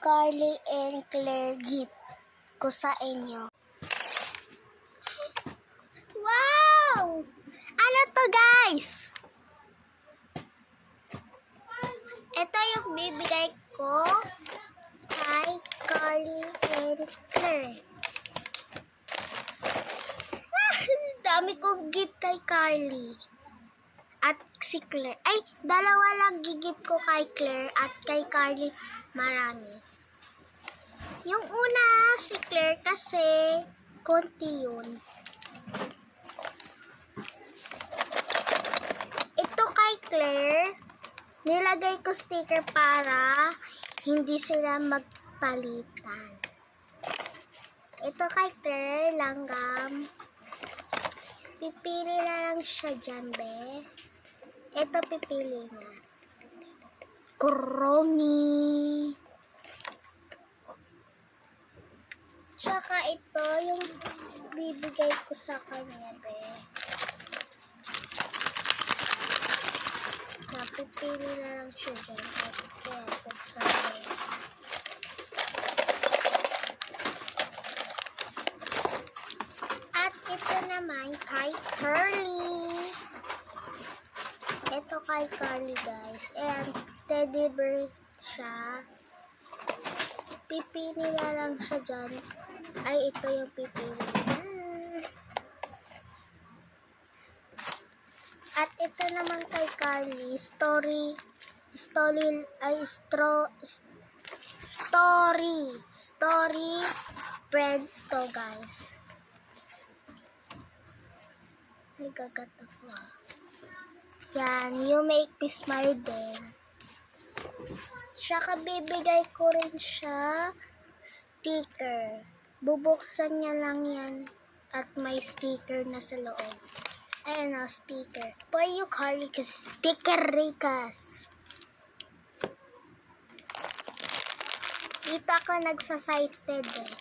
Carly and Claire gift ko sa inyo. Wow! Ano to guys? Ito yung bibigay ko kay Carly and Claire. Ah, dami kong gift kay Carly. At si Claire. Ay, dalawa lang gigip ko kay Claire at kay Carly marami. Yung una, si Claire kasi konti yun. Ito kay Claire, nilagay ko sticker para hindi sila magpalitan. Ito kay Claire, langgam. Pipili na lang siya dyan, be. Ito pipili niya. Kroni. Tsaka ito yung bibigay ko sa kanya, be. Napipili na lang siya dyan. At kaya buksan niya. At ito naman kay Curly. Ito kay Carly, guys. And teddy bear siya. Pipili na lang siya dyan. Ay, ito yung pipili niya. At ito naman kay Carly, story, story, ay, stro, story, story, bread to, guys. May gagat ako, ah. Yan, you make me smile din. Tsaka bibigay ko rin siya sticker. Bubuksan niya lang yan at may sticker na sa loob. Ayan o, sticker. For you, Carly, kasi sticker rikas. Dito ako nagsasighted eh.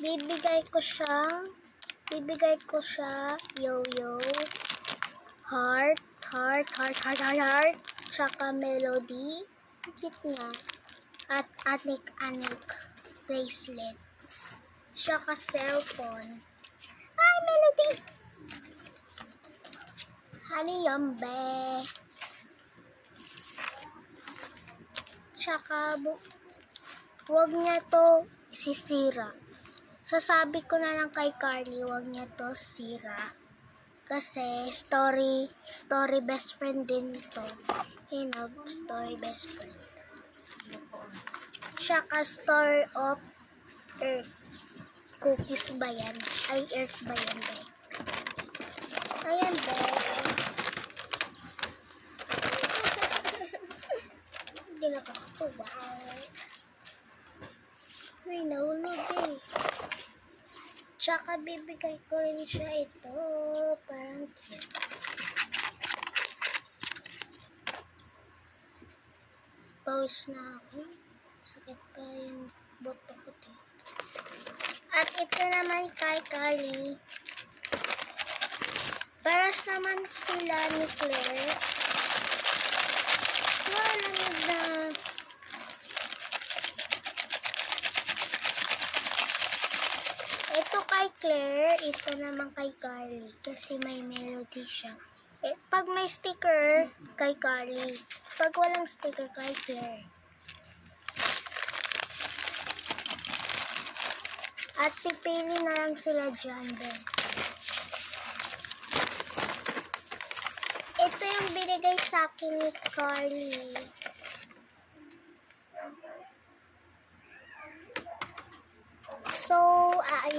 Bibigay ko siya bibigay ko siya yo-yo, heart, heart, heart, heart, heart, heart, tsaka melody, cute niya, at anik-anik bracelet, tsaka cellphone. Ay, melody! Ano yan, be? Tsaka, bu- huwag niya to sisira. Sasabi ko na lang kay Carly, wag niya to sira. Kasi story, story best friend din to. You know, story best friend. Tsaka story of Earth. Cookies ba yan? Ay, Earth ba yan, be? Ayan, be. Hindi nakakatuwa. May nahulog eh. Tsaka bibigay ko rin siya ito. Parang cute. Pause na ako. Sakit pa yung boto ko dito. At ito naman kay Carly. Paras naman sila ni Claire. Walang na. Ito kay Claire, ito naman kay Carly kasi may melody siya. Eh, pag may sticker, kay Carly. Pag walang sticker, kay Claire. At pipili na lang sila dyan din. Ito yung binigay sa akin ni Carly.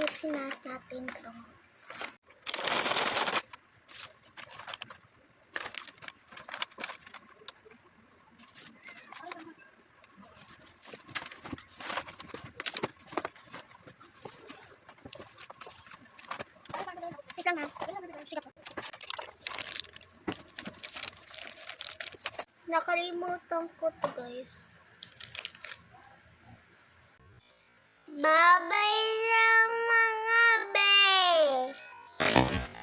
Aayusin na natin to. Wait lang ha. Po. Nakalimutan ko to guys. Bye-bye now. Thank you.